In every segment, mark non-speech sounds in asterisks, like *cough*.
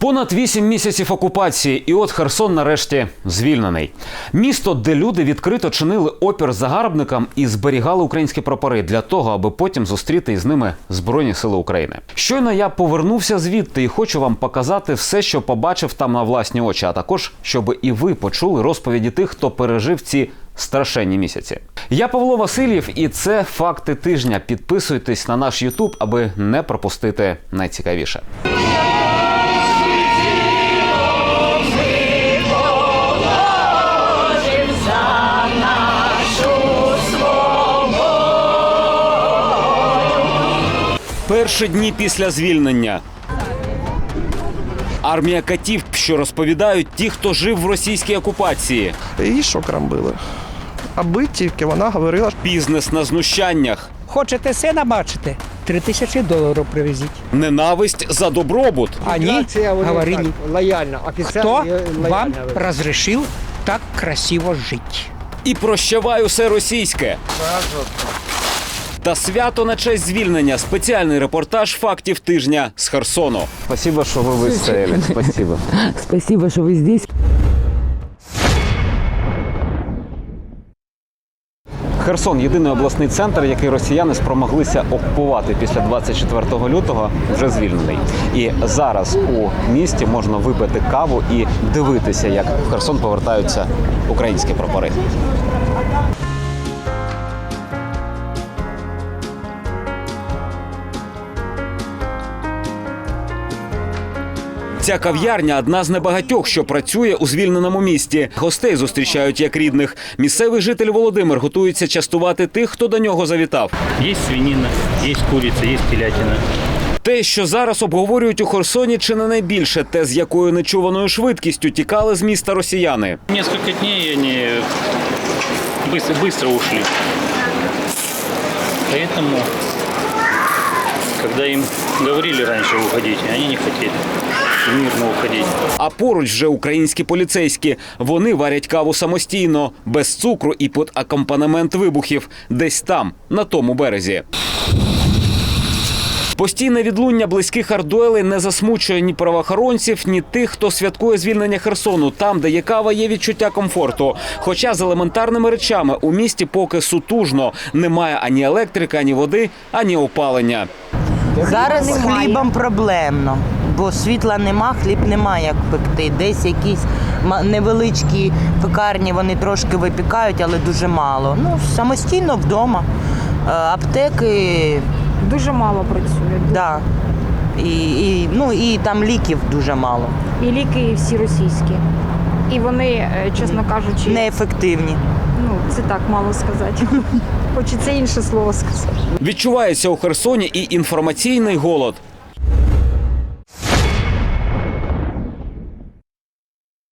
Понад вісім місяців окупації, і от Херсон нарешті звільнений. Місто, де люди відкрито чинили опір загарбникам і зберігали українські прапори для того, аби потім зустріти із ними Збройні Сили України. Щойно я повернувся звідти і хочу вам показати все, що побачив там на власні очі, а також щоб і ви почули розповіді тих, хто пережив ці страшенні місяці. Я Павло Васильєв, і це факти тижня. Підписуйтесь на наш Ютуб, аби не пропустити найцікавіше. Перші дні після звільнення. Армія катів, що розповідають ті, хто жив в російській окупації. Її шокером били. Аби тільки вона говорила, Бізнес на знущаннях, Хочете сина бачити? Три тисячі доларів привезіть. ненависть за добробут. Они Миграция, вот говорили, так, лояльно, и лояльно. вам разрешил так красиво жить? І прощавай усе російське. Та свято на честь звільнення. Спеціальний репортаж фактів тижня з Херсону. Спасибо, що ви вистояли. Спасибо. *laughs* Спасибо, что вы здесь. Херсон єдиний обласний центр, який росіяни спромоглися окупувати після 24 лютого, вже звільнений. І зараз у місті можна випити каву і дивитися, як в Херсон повертаються українські прапори. Ця кав'ярня одна з небагатьох, що працює у звільненому місті. Гостей зустрічають як рідних. Місцевий житель Володимир готується частувати тих, хто до нього завітав. Есть свинина, есть курица, есть телятина. Те, що зараз обговорюють у Херсоні, чи не найбільше, те, з якою нечуваною швидкістю тікали з міста росіяни. Несколько дней они быстро, быстро ушли. Поэтому, когда им говорили раньше уходить, они не хотели мирно уходить. А поруч вже українські поліцейські. Вони варять каву самостійно, без цукру і під акомпанемент вибухів, десь там, на тому березі. Постійне відлуння близьких Ардуели не засмучує ні правоохоронців, ні тих, хто святкує звільнення Херсону. Там, де є кава, є відчуття комфорту. Хоча з елементарними речами у місті поки сутужно немає ані електрики, ані води, ані опалення. Зараз з хлібом проблемно, бо світла нема, хліб нема як пекти. Десь якісь невеличкі пекарні вони трошки випікають, але дуже мало. Ну, самостійно вдома. Е, Аптеки, Дуже мало працюють. да. І, і, ну, і там ліків дуже мало, І ліки всі російські. І вони, е, чесно кажучи, неефективні. Ну це так мало сказати. *laughs* Хочеться інше слово сказати. Відчувається у Херсоні і інформаційний голод.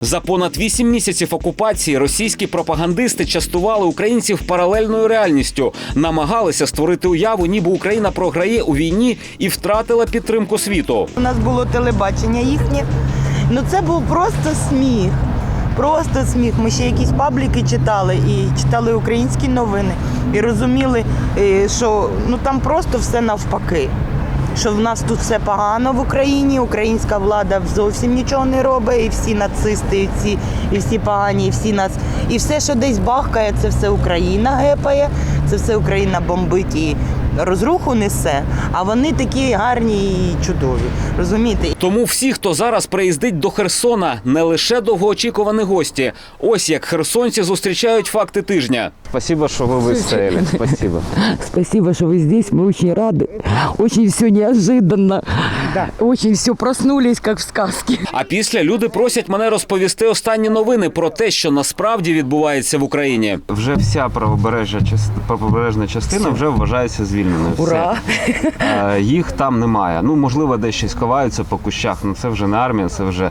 За понад вісім місяців окупації російські пропагандисти частували українців паралельною реальністю, намагалися створити уяву, ніби Україна програє у війні і втратила підтримку світу. У нас було телебачення їхнє. Ну це був просто сміх. Просто сміх. Ми ще якісь пабліки читали і читали українські новини і розуміли, е, що ну там просто все навпаки. Що в нас тут все погано в Україні, українська влада зовсім нічого не робить, і всі нацисти, і всі, і всі погані, і всі нас. І все, що десь бахкає, це все Україна гепає, це все Україна бомбить і розруху несе. А вони такі гарні і чудові. Розумієте? Тому всі, хто зараз приїздить до Херсона, не лише довгоочікувані гості. Ось як херсонці зустрічають факти тижня. Спасибо, що ви вистояли. Спасибо. Спасибо, что вы здесь. Мы очень рады. Очень все неожиданно. Очень все проснулись, как в сказке. А після люди просять мене розповісти останні новини про те, що насправді відбувається в Україні. Вже вся правобережна правобережна частина вже вважається звільненою. Ура! Е, Їх там немає. Ну можливо, десь щось ховаються по кущах. Ну це вже не армія, це вже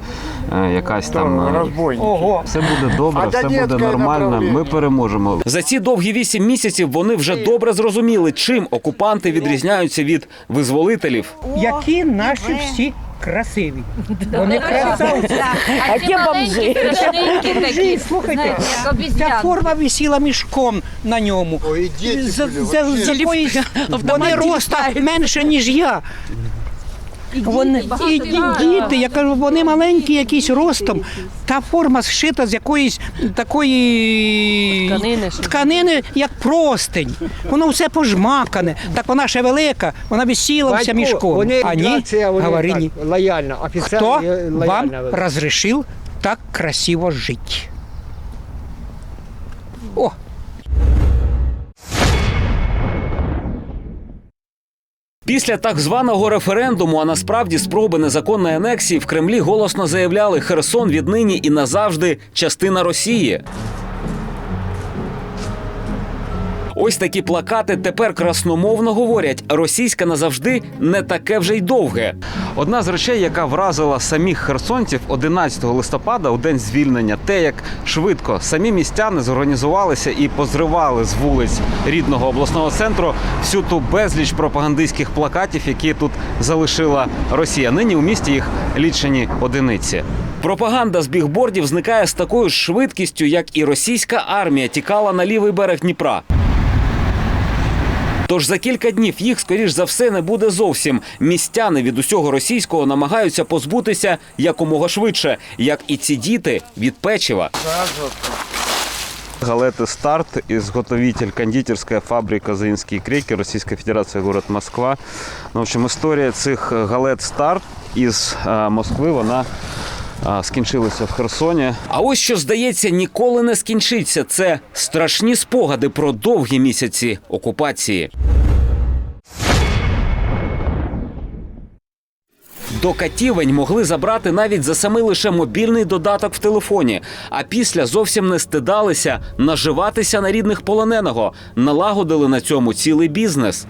е, якась там е, Ого. все буде добре, А все буде нормально. Ми переможемо. За ці довгі вісім місяців вони вже добре зрозуміли, чим окупанти відрізняються від визволителів. Які наші всі красиві. *laughs* Вони красавці. А те бомжи. Бомжі, слухайте, ця форма висіла мішком на ньому. Ой, і діти За- були, за- вообще. якоїсь- Вони роста менше, ніж я. Вони і, і діти, я кажу, вони маленькі, якісь ростом. Та форма зшита з якоїсь такої Тканини, тканини, як простень. Воно все пожмакане. Так вона ще велика, вона висіла вся мішком. Вони, А ні, говори так, ні. лояльно, офіційно Хто лояльно. вам розрішив так красиво жити? О, Після так званого референдуму, а насправді спроби незаконної анексії в Кремлі голосно заявляли Херсон віднині і назавжди частина Росії. Ось такі плакати тепер красномовно говорять: російська назавжди не таке вже й довге. Одна з речей, яка вразила самих херсонців 11 листопада, у день звільнення, те, як швидко самі містяни зорганізувалися і позривали з вулиць рідного обласного центру всю ту безліч пропагандистських плакатів, які тут залишила Росія. Нині у місті їх лічені одиниці. Пропаганда з бігбордів зникає з такою ж швидкістю, як і російська армія тікала на лівий берег Дніпра. Тож за кілька днів їх, скоріш за все, не буде зовсім. Містяни від усього російського намагаються позбутися якомога швидше, як і ці діти від печива. Галети старт, изготовитель кондитерська фабрика Заїнський крейки, Російська Федерація, город Москва. Ну, в общем, історія цих галет старт із е, Москви, вона скінчилися в Херсоні. А ось що здається, ніколи не скінчиться. Це страшні спогади про довгі місяці окупації. До катівень могли забрати навіть за самий лише мобільний додаток в телефоні, а після зовсім не стидалися наживатися на рідних полоненого, налагодили на цьому цілий бізнес.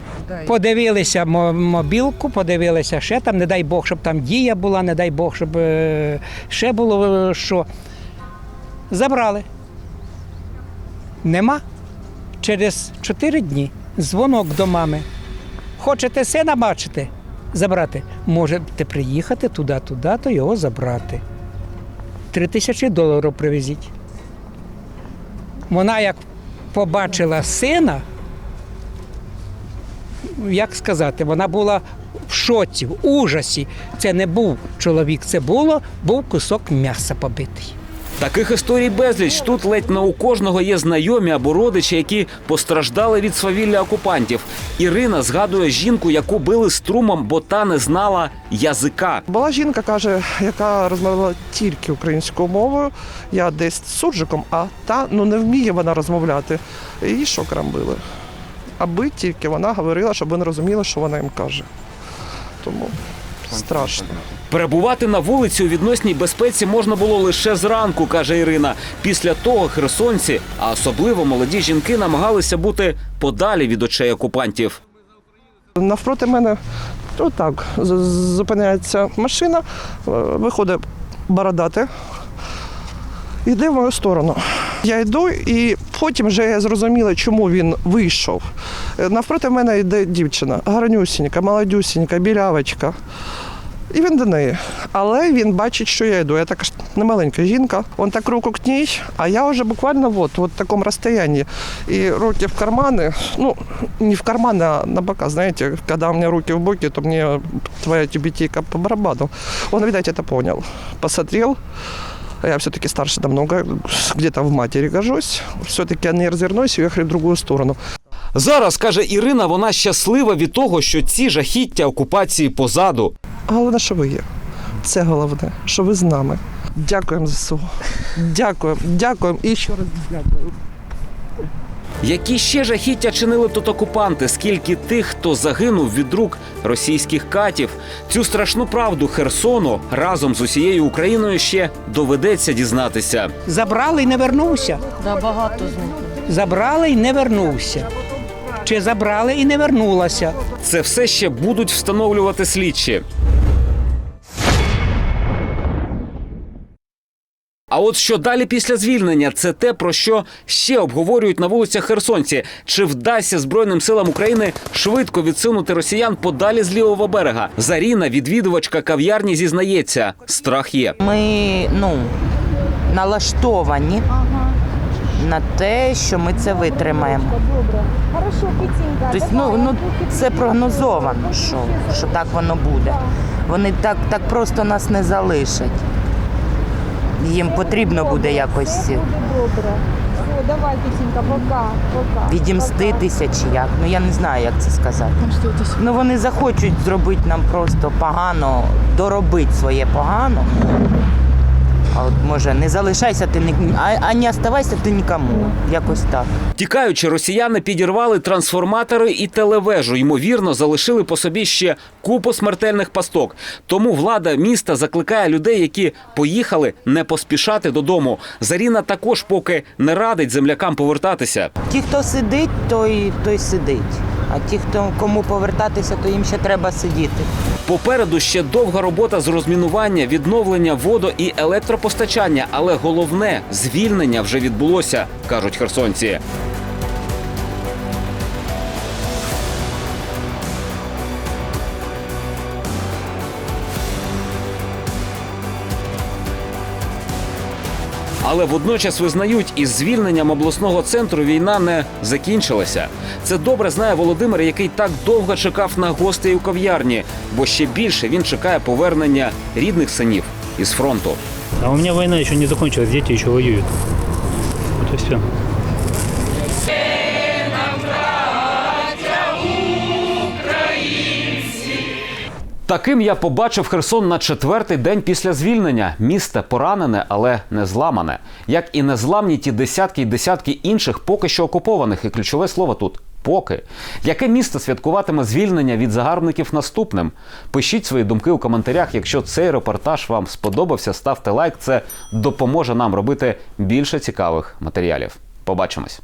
подивилися мобілку, подивилися ще там, не дай Бог, щоб там дія була, не дай Бог, щоб е, ще було е, що. Забрали. Нема. Через чотири дні дзвонок до мами. Хочете сина бачити? Забрати. Можете приїхати туди, туди, то його забрати. Три тисячі доларів привезіть. Вона як побачила сина, як сказати, вона була в шоці, в ужасі. Це не був чоловік, це було, був кусок м'яса побитий. Таких історій безліч. Тут ледь не у кожного є знайомі або родичі, які постраждали від свавілля окупантів. Ірина згадує жінку, яку били струмом, бо та не знала язика. Була жінка, каже, яка розмовляла тільки українською мовою. Я десь суржиком, а та ну не вміє вона розмовляти. Її шокером били. Аби тільки вона говорила, щоб вони розуміли, що вона їм каже. Тому страшно. Перебувати на вулиці у відносній безпеці можна було лише зранку, каже Ірина. Після того херсонці, а особливо молоді жінки, намагалися бути подалі від очей окупантів. Навпроти мене отак зупиняється машина, е, виходить бородати, йде в мою сторону. Я йду і потім вже я зрозуміла, чому він вийшов. Е, Навпроти мене йде дівчина, гарнюсінька, молодюсінька, білявочка. І він до неї. Але він бачить, що я йду. Я така ж не маленька жінка. Він так руку к ній, а я вже буквально вот, вот в такому розстоянні. І руки в кармани, ну, не в карманы, а на бока, знаете, когда у меня руки в боки, то мне твоя тюбетейка по барабану. Он, видать, это понял. Посмотрел, я все-таки старше намного, где-то в матері гожусь. Все-таки не розвернусь і уехали в другу сторону. Зараз каже Ірина, вона щаслива від того, що ці жахіття окупації позаду. Головне, що ви є. Це головне, що ви з нами. Дякуємо ЗСУ. Дякуємо, дякуємо і ще раз дякую. Які ще жахіття чинили тут окупанти? Скільки тих, хто загинув від рук російських катів? Цю страшну правду Херсону разом з усією Україною ще доведеться дізнатися. Забрали і не вернувся. Да, багато з них. Забрали і не вернувся. Чи забрали і не вернулася. Це все ще будуть встановлювати слідчі. А от що далі після звільнення, це те, про що ще обговорюють на вулицях Херсонці. Чи вдасться Збройним силам України швидко відсунути росіян подалі з лівого берега? Заріна, відвідувачка кав'ярні, зізнається, страх є. Ми ну, налаштовані на те, що ми це витримаємо. Тобто, ну, ну, це прогнозовано, що, що так воно буде. Вони так, так просто нас не залишать. Їм потрібно буде якось Добре. Все, давай, Кисенька, пока, пока. відімститися чи як. Ну я не знаю, як це сказати. Ну вони захочуть зробити нам просто погано, доробити своє погано. А от може не залишайся ти ні, а, а не оставайся ти нікому. Якось так. Тікаючи, росіяни підірвали трансформатори і телевежу. Ймовірно, залишили по собі ще купу смертельних пасток. Тому влада міста закликає людей, які поїхали, не поспішати додому. Заріна також поки не радить землякам повертатися. Ті, хто сидить, той, той сидить. А ті, хто кому повертатися, то їм ще треба сидіти. Попереду ще довга робота з розмінування, відновлення водо і електропостачання, але головне звільнення вже відбулося, кажуть херсонці. Але водночас визнають, із звільненням обласного центру війна не закінчилася. Це добре знає Володимир, який так довго чекав на гостей у кав'ярні, бо ще більше він чекає повернення рідних синів із фронту. А у мене війна ще не закінчилась, діти ще воюють. От і все. Таким я побачив Херсон на четвертий день після звільнення. Місто поранене, але не зламане. Як і не зламні ті десятки й десятки інших поки що окупованих. І ключове слово тут поки. Яке місто святкуватиме звільнення від загарбників наступним? Пишіть свої думки у коментарях. Якщо цей репортаж вам сподобався, ставте лайк. Це допоможе нам робити більше цікавих матеріалів. Побачимось.